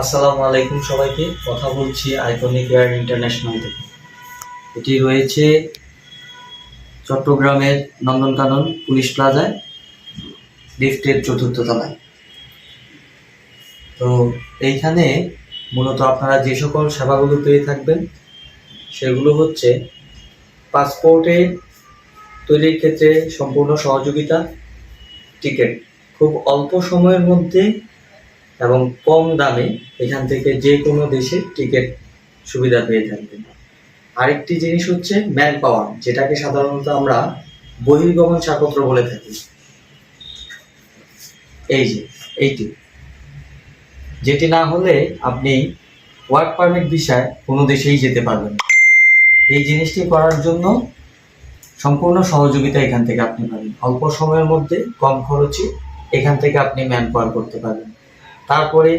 আসসালামু আলাইকুম সবাইকে। কথা বলছি আইকনিক এয়ার ইন্টারন্যাশনাল থেকে। এটি রয়েছে চট্টগ্রামের নন্দনকানন পুলিশ প্লাজায়, লিফটের চতুর্থ তলায়। তো এইখানে মূলত আপনারা যে সকল সেবাগুলো পেয়ে থাকবেন, সেগুলো হচ্ছে পাসপোর্টে তৈরির ক্ষেত্রে সম্পূর্ণ সহযোগিতা, টিকিট। খুব অল্প সময়ের মধ্যে এবং কম দামে এখান থেকে যে কোনো দেশে টিকিট সুবিধা পেয়ে থাকবেন আরেকটি জিনিস হচ্ছে ম্যান পাওয়ার যেটাকে সাধারণত আমরা বহির্গমন ছাড়পত্র বলে থাকি। এই যে, এইটি। যেটি না হলে আপনি ওয়ার্ক পারমিট ভিসায় কোনো দেশেই যেতে পারবেন। এই জিনিসটি করার জন্য সম্পূর্ণ সহযোগিতা এখান থেকে আপনি পাবেন। অল্প সময়ের মধ্যে কম খরচে এখান থেকে আপনি ম্যান পাওয়ার করতে পারবেন। তারপরে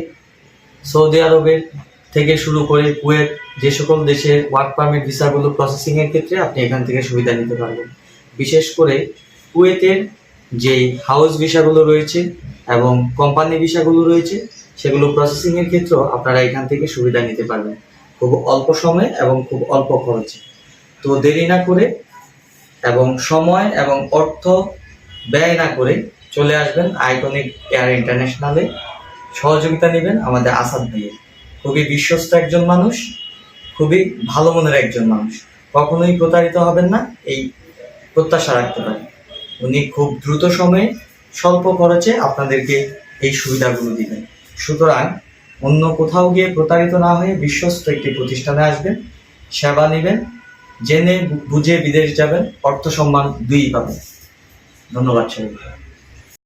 সৌদি আরবের থেকে শুরু করে কুয়েত, যে সকল দেশে ওয়ার্ক পারমিট ভিসাগুলো প্রসেসিং এর ক্ষেত্রে আপনি এখান থেকে সুবিধা নিতে পারবেন। বিশেষ করে কুয়েতের যে হাউস ভিসাগুলো রয়েছে এবং কোম্পানি ভিসাগুলো রয়েছে, সেগুলো প্রসেসিং এর ক্ষেত্রেও আপনারা এখান থেকে সুবিধা নিতে পারবেন। খুব অল্প সময়ে এবং খুব অল্প খরচে। তো দেরি না করে এবং সময় এবং অর্থ ব্যয় না করে চলে আসবেন আইকনিক এয়ার ইন্টারন্যাশনালে। সহযোগিতা নেবেন আমাদের আসাদ ভাইয়ের খুবই বিশ্বস্ত একজন মানুষ, খুবই ভালো মনের একজন মানুষ। কখনোই প্রতারিত হবেন না, এই প্রত্যাশা রাখতে পারেন। উনি খুব দ্রুত সময়ে স্বল্প খরচে আপনাদেরকে এই সুবিধাগুলো দিবেন। সুতরাং অন্য কোথাও গিয়ে প্রতারিত না হয়ে বিশ্বস্ত একটি প্রতিষ্ঠানে আসবেন, সেবা নেবেন, জেনে বুঝে বিদেশ যাবেন, অর্থ সম্মান দুই পাবেন। ধন্যবাদ সবাইকে।